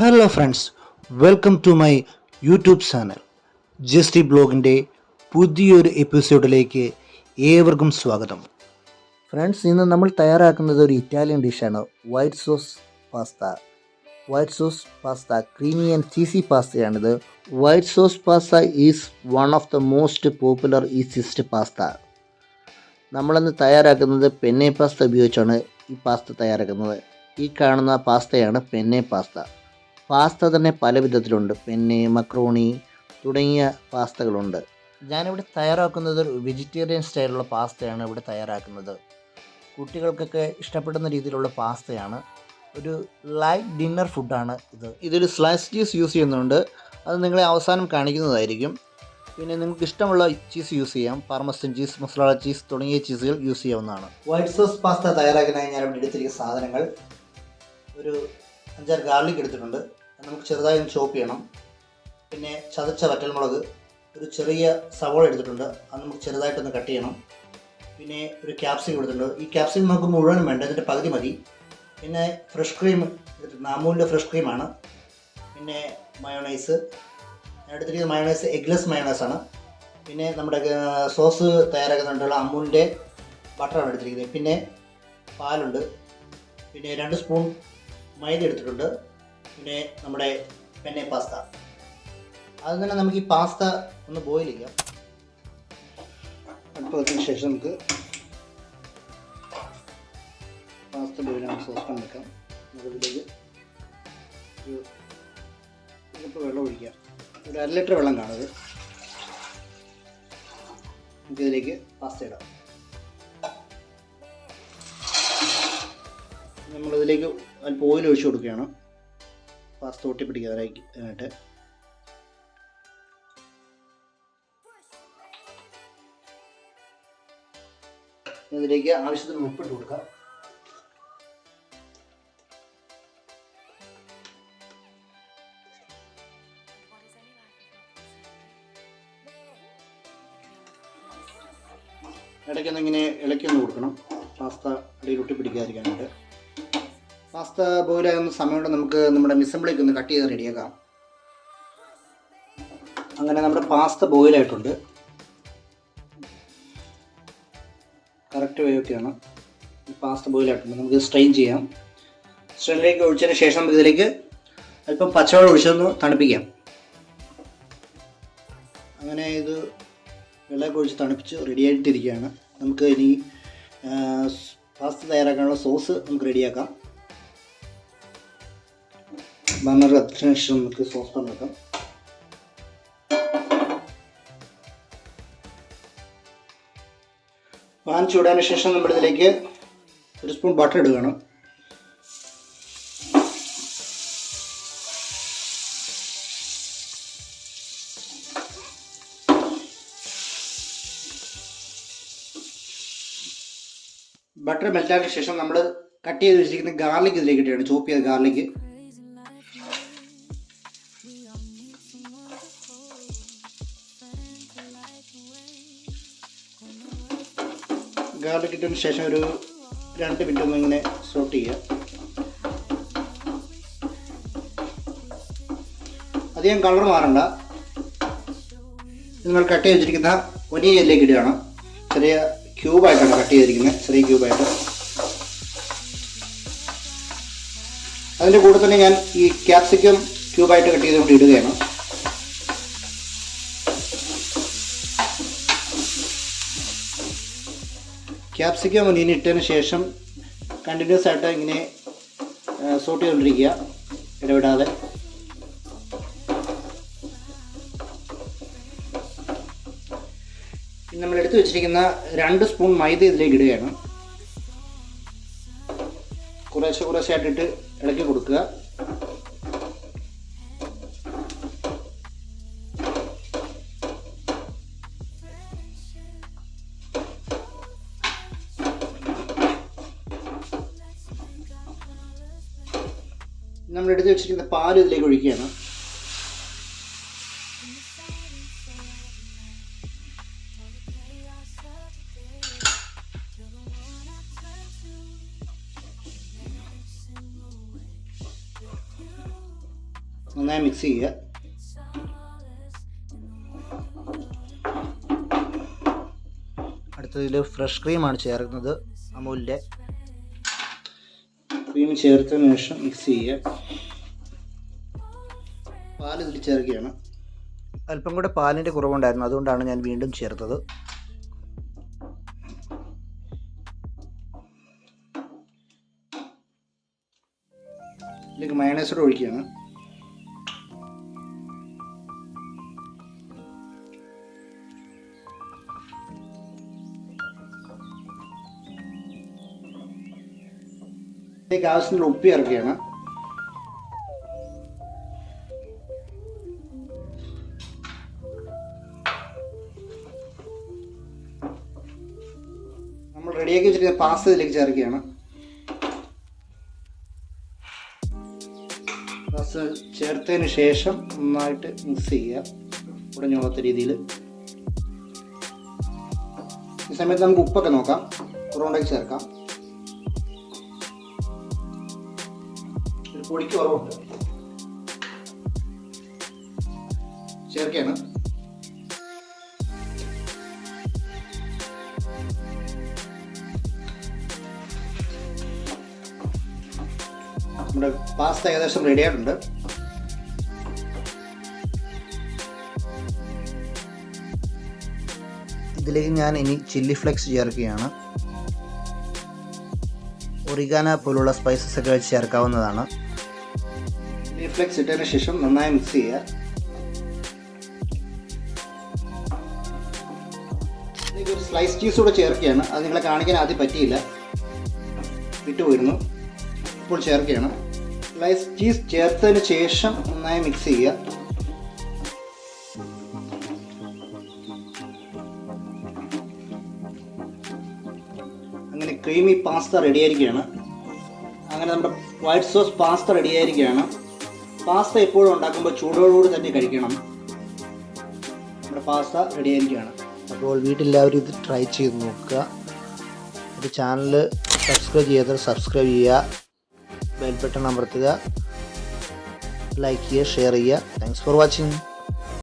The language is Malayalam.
Hello friends welcome to my YouTube channel Justy ബ്ലോഗിന്റെ പുതിയൊരു എപ്പിസോഡിലേക്ക് ഏവർക്കും സ്വാഗതം. ഫ്രണ്ട്സ് ഇന്ന് നമ്മൾ തയ്യാറാക്കുന്നത് ഒരു ഇറ്റാലിയൻ ഡിഷാണ് white sauce pasta white sauce pasta creamy and cheesy പാസ്തയാണിത് white sauce pasta is one of the most popular easiest pasta നമ്മളിന്ന് തയ്യാറാക്കുന്നത് പെന്നെ പാസ്ത ഉപയോഗിച്ചാണ് ഈ പാസ്ത തയ്യാറാക്കുന്നത്. ഈ കാണുന്ന പാസ്തയാണ് പെന്നെ പാസ്ത പാസ്ത തന്നെ പല വിധത്തിലുണ്ട്. പെന്നെ മക്രോണി തുടങ്ങിയ പാസ്തകളുണ്ട്. ഞാനിവിടെ തയ്യാറാക്കുന്നത് ഒരു വെജിറ്റേറിയൻ സ്റ്റൈലുള്ള പാസ്തയാണ് ഇവിടെ തയ്യാറാക്കുന്നത്. കുട്ടികൾക്കൊക്കെ ഇഷ്ടപ്പെടുന്ന രീതിയിലുള്ള പാസ്തയാണ്. ഒരു ലൈറ്റ് ഡിന്നർ ഫുഡാണ് ഇത്. ഇതൊരു സ്ലൈസ് ചീസ് യൂസ് ചെയ്യുന്നുണ്ട്. അത് നിങ്ങളെ അവസാനം കാണിക്കുന്നതായിരിക്കും. പിന്നെ നിങ്ങൾക്ക് ഇഷ്ടമുള്ള ചീസ് യൂസ് ചെയ്യാം. പാർമസൻ ചീസ് മസാല ചീസ് തുടങ്ങിയ ചീസുകൾ യൂസ് ചെയ്യാവുന്നതാണ്. വൈറ്റ് സോസ് പാസ്ത തയ്യാറാക്കാനായി ഞാൻ ഇവിടെ എടുത്തിരിക്കുന്ന സാധനങ്ങൾ. ഒരു അഞ്ചാറ് ഗാർലിക് എടുത്തിട്ടുണ്ട്. അത് നമുക്ക് ചെറുതായി ഒന്ന് ചോപ്പ് ചെയ്യണം. പിന്നെ ചതച്ച വറ്റൽമുളക് ഒരു ചെറിയ സവോള എടുത്തിട്ടുണ്ട്. അത് നമുക്ക് ചെറുതായിട്ടൊന്ന് കട്ട് ചെയ്യണം. പിന്നെ ഒരു ക്യാപ്സികം എടുത്തിട്ടുണ്ട് ഈ ക്യാപ്സികം നമുക്ക് മുഴുവനും വേണ്ട ഇതിന്റെ പകുതി മതി. പിന്നെ ഫ്രഷ് ക്രീം എടുത്തിട്ടുണ്ട് അമൂലിന്റെ ഫ്രഷ് ക്രീമാണ് പിന്നെ മയോണൈസ് ഞാൻ എടുത്തിരിക്കുന്ന മയോണൈസ് എഗ്ലെസ് മയോണൈസ് ആണ്. പിന്നെ നമ്മുടെ സോസ് തയ്യാറാക്കുന്നുണ്ടുള്ള അമൂലിന്റെ ബട്ടറാണ് എടുത്തിരിക്കുന്നത്. പിന്നെ പാലുണ്ട്. പിന്നെ രണ്ട് സ്പൂൺ മൈദ എടുത്തിട്ടുണ്ട്. പിന്നെ നമ്മുടെ പെന്നെ പാസ്ത. അത് തന്നെ നമുക്ക് ഈ പാസ്ത ഒന്ന് ബോയിൽ ചെയ്യാം. അടുപ്പ് വെച്ചതിന് ശേഷം നമുക്ക് പാസ്ത ബോയിലാണ് സോസ് പാൻ വെക്കാം നമുക്കിതിലേക്ക് വെള്ളം ഒഴിക്കാം. ഒരു അര ലിറ്റർ വെള്ളം കാണുന്നത്. നമുക്കിതിലേക്ക് പാസ്ത ഇടാം. നമ്മളിതിലേക്ക് അല്പം ഓയിൽ ഒഴിച്ചു കൊടുക്കുകയാണ്. പാസ്ത ഒട്ടി പിടിക്കാനായിട്ട് ഇതിലേക്ക് ആവശ്യത്തിന് ഉപ്പിട്ട് കൊടുക്കാം. ഇടയ്ക്കൊന്നിങ്ങനെ ഇളക്കി ഒന്ന് കൊടുക്കണം. പാസ്ത അടിയിൽ ഒട്ടി പിടിക്കാതിരിക്കാനായിട്ട്. പാസ്ത ബോയിലാകുന്ന സമയമുണ്ട് നമുക്ക് നമ്മുടെ മിസമ്പിളേക്ക് ഒന്ന് കട്ട് ചെയ്ത് റെഡിയാക്കാം. അങ്ങനെ നമ്മുടെ പാസ്ത ബോയിലായിട്ടുണ്ട് കറക്റ്റ് വേവൊക്കെയാണ് പാസ്ത ബോയിലായിട്ടുണ്ട് നമുക്ക് സ്ട്രെയിൻ ചെയ്യാം. സ്ട്രെയിനിലേക്ക് ഒഴിച്ചതിന് ശേഷം നമുക്ക് ഇതിലേക്ക് അല്പം പച്ചവെള്ളം ഒഴിച്ചൊന്ന് തണുപ്പിക്കാം. അങ്ങനെ ഇത് വെള്ളമൊക്കെ ഒഴിച്ച് തണുപ്പിച്ച് റെഡി ആയിട്ടിരിക്കുകയാണ്. നമുക്ക് ഇനി പാസ്ത തയ്യാറാക്കാനുള്ള സോസ് നമുക്ക് റെഡിയാക്കാം ബർണർ കത്തിച്ചതിന് ശേഷം നമുക്ക് സോസ് പാൻ ചൂടാന് ശേഷം നമ്മൾ ഇതിലേക്ക് ഒരു സ്പൂൺ ബട്ടർ ഇടുകയാണ്. ബട്ടർ മെൽറ്റാക്കിയ ശേഷം നമ്മൾ കട്ട് ചെയ്ത് വെച്ചിരിക്കുന്ന ഗാർലിക് ഇതിലേക്ക് ഇട്ടാണ് ചോപ്പ് ചെയ്ത ഗാർലിക് ഗാർലിക് ഇട്ടതിന് ശേഷം ഒരു രണ്ട് മിനിറ്റ് ഒന്ന് ഇങ്ങനെ സോട്ട് ചെയ്യുക. അധികം കളർ മാറണ്ട. നിങ്ങൾ കട്ട് ചെയ്ത് വെച്ചിരിക്കുന്ന ഒനിയ ഇതിലേക്ക് ഇടുകയാണ് ചെറിയ ക്യൂബായിട്ടാണ് കട്ട് ചെയ്തിരിക്കുന്നത്. ചെറിയ ക്യൂബായിട്ട് അതിന്റെ കൂടെ തന്നെ ഞാൻ ഈ ക്യാപ്സിക്കം ക്യൂബായിട്ട് കട്ട് ചെയ്തുകൊണ്ട് ഇടുകയാണ്. ക്യാപ്സിക്കം ഒനിയൻ ഇട്ടതിന് ശേഷം കണ്ടിന്യൂസ് ആയിട്ട് ഇങ്ങനെ സോട്ട് ചെയ്തുകൊണ്ടിരിക്കുക ഇടവിടാതെ. നമ്മൾ എടുത്തു വെച്ചിരിക്കുന്ന രണ്ട് സ്പൂൺ മൈദ ഇതിലേക്ക് ഇടുകയാണ്. കുറേശ്ശെ കുറേശ്ശെ ആയിട്ടിട്ട് ഇളക്കി കൊടുക്കുക. നമ്മൾ എടുത്തു വെച്ചിരിക്കുന്ന പാൽ ഇതിലേക്ക് ഒഴിക്കുകയാണ്. നന്നായി മിക്സ് ചെയ്യുക. അടുത്തതിൽ ഫ്രഷ് ക്രീമാണ് ചേർക്കുന്നത്. അമൂലിന്റെ ക്രീം ചേർത്തതിന് ശേഷം മിക്സ് ചെയ്യുക. പാൽ ഇതിൽ ചേർക്കുകയാണ്. അല്പം കൂടെ പാലിന്റെ കുറവുണ്ടായിരുന്നു. അതുകൊണ്ടാണ് ഞാൻ വീണ്ടും ചേർത്തത്. ഇതിലേക്ക് മയണൈസോടെ ഒഴിക്കുകയാണ്. ഇതിലേക്ക് ആവശ്യത്തിന് ഉപ്പ് ഇറക്കുകയാണ് നമ്മൾ റെഡിയാക്കി വെച്ചിരിക്കുന്ന പാസ്ത ഇതിലേക്ക് ചേർക്കുകയാണ്. പാസ്ത ചേർത്തതിന് ശേഷം നന്നായിട്ട് മിക്സ് ചെയ്യുക. ഉടഞ്ഞോളത്ത രീതിയിൽ. ഈ സമയത്ത് നമുക്ക് ഉപ്പൊക്കെ നോക്കാം. കുറവുണ്ടെങ്കിൽ ചേർക്കാം. പൊടിക്ക് കുറവുണ്ട്. ചേർക്കുകയാണ് നമ്മുടെ പാസ്ത ഏകദേശം റെഡി ആയിട്ടുണ്ട്. ഇതിലേക്ക് ഞാൻ ഇനി ചില്ലി ഫ്ലെക്സ് ചേർക്കുകയാണ്. ഒറിഗാന പോലുള്ള സ്പൈസസ് ഒക്കെ വെച്ച് ചേർക്കാവുന്നതാണ്. ചില്ലി ഫ്ലെക്സ് ഇട്ടതിന് ശേഷം നന്നായി മിക്സ് ചെയ്യുക. ഒരു സ്ലൈസ് ചീസ് കൂടെ ചേർക്കുകയാണ്. അത് നിങ്ങളെ കാണിക്കാൻ ആദ്യം പറ്റിയില്ല. വിട്ടുപോയിരുന്നു ഇപ്പോൾ ചേർക്കുകയാണ്. സ്ലൈസ് ചീസ് ചേർത്തതിന് ശേഷം നന്നായി മിക്സ് ചെയ്യുക. അങ്ങനെ ക്രീമി പാസ്ത റെഡിയായിരിക്കുകയാണ് അങ്ങനെ നമ്മുടെ വൈറ്റ് സോസ് പാസ്ത റെഡി ആയിരിക്കുകയാണ്. പാസ്ത എപ്പോഴും ഉണ്ടാക്കുമ്പോൾ ചൂടോടുകൂടി തന്നെ കഴിക്കണം. നമ്മുടെ പാസ്ത റെഡി ആയിരിക്കുകയാണ്. അപ്പോൾ വീട്ടിലെല്ലാവരും ഇത് ട്രൈ ചെയ്ത് നോക്കുക. ഒരു ചാനൽ സബ്സ്ക്രൈബ് ചെയ്യാത്തവർ സബ്സ്ക്രൈബ് ചെയ്യുക. ബെൽ ബട്ടൺ അമർത്തുക. ലൈക്ക് ചെയ്യുക ഷെയർ ചെയ്യുക. Thanks for watching